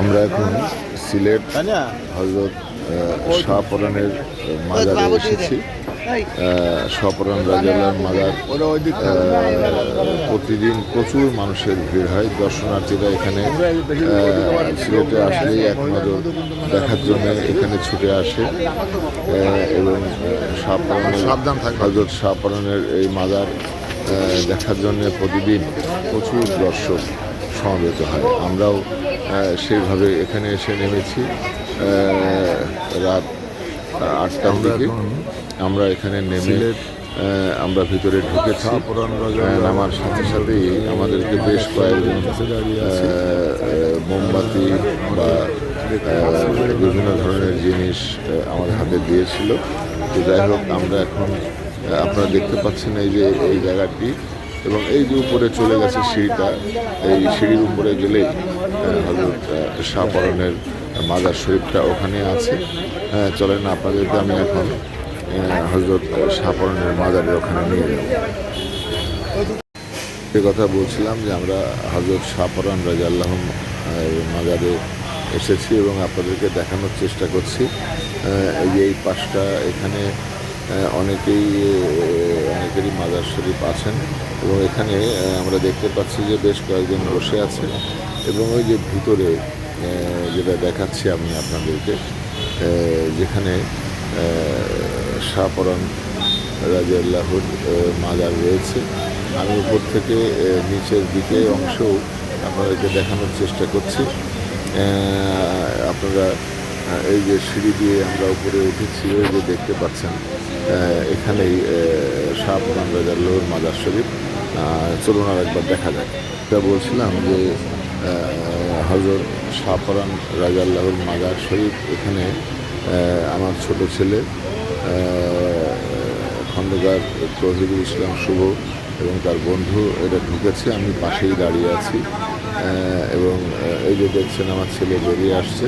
আমরা এখন সিলেট হজরত শাহপরানের মাজারে এসেছি। শাহপরান রাজাল্লার মাজার প্রতিদিন প্রচুর মানুষের ভিড় হয়। দর্শনার্থীরা এখানে সিলেটে আসলেই এক নজর দেখার জন্য এখানে ছুটে আসে। এবং শাহপরানের। হজরত শাহপরানের এই মাজার দেখার জন্য প্রতিদিন প্রচুর দর্শক সমবেত হয়। আমরাও সেইভাবে এখানে এসে নেমেছি। রাত আটটার দিকে আমরা এখানে নেমে আমরা ভিতরে ঢুকেছি। নামার সাথে সাথেই আমাদেরকে বেশ কয়েকজন মোমবাতি বা বিভিন্ন ধরনের জিনিস আমাদের হাতে দিয়েছিল। তো যাই হোক আমরা এখন আপনারা দেখতে পাচ্ছেন এই যে এই জায়গাটি। এবং এই যে উপরে চলে গেছে সিঁড়িটা, এই সিঁড়ির উপরে গেলেই হজরত শাহপরণের মাজার শরীফটা ওখানে আছে। হ্যাঁ চলেন আপনাদেরকে আমি এখন হজরত শাহপরণের মাজারের ওখানে নিয়ে যাব। যে কথা বলছিলাম যে আমরা হজরত শাহপরান রাজা আল্লাহ মাজারে এসেছি এবং আপনাদেরকে দেখানোর চেষ্টা করছি। এই পাশটা এখানে অনেকেই অনেকেরই মাজার শরীফ আছেন এবং এখানে আমরা দেখতে পাচ্ছি যে বেশ কয়েকজন বসে আছেন এবং ওই যে ভিতরে যেটা দেখাচ্ছি আমি আপনাদেরকে যেখানে শাহপরান রাজিয়াল্লাহুর মাজার রয়েছে। আমি উপর থেকে নিচের দিকে অংশও আপনাদেরকে দেখানোর চেষ্টা করছি। আপনারা এই যে সিঁড়ি দিয়ে আমরা উপরে উঠেছি, ওই যে দেখতে পাচ্ছেন। এখানেই শাহপুরান রাজার লোহর মাজার শরীফ। চলুন আর একবার দেখা যাক। এটা বলছিলাম যে হজরত শাহপুরান রাজাল্লাহুর মাজার শরীফ এখানে আমার ছোট ছেলে খন্দকার তহিদুল ইসলাম শুভ এবং তার বন্ধু এটা ঢুকেছে আমি পাশেই দাঁড়িয়ে আছি। এবং এই যে দেখছেন আমার ছেলে বেরিয়ে আসছে।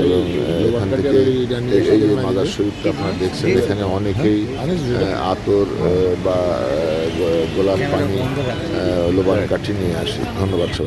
এবং এখান থেকে এই- যে মাদার শরীফটা আপনারা দেখছেন এখানে অনেকেই আতর বা গোলাপ পানি লোবান কাঠি নিয়ে আসে। ধন্যবাদ সবাই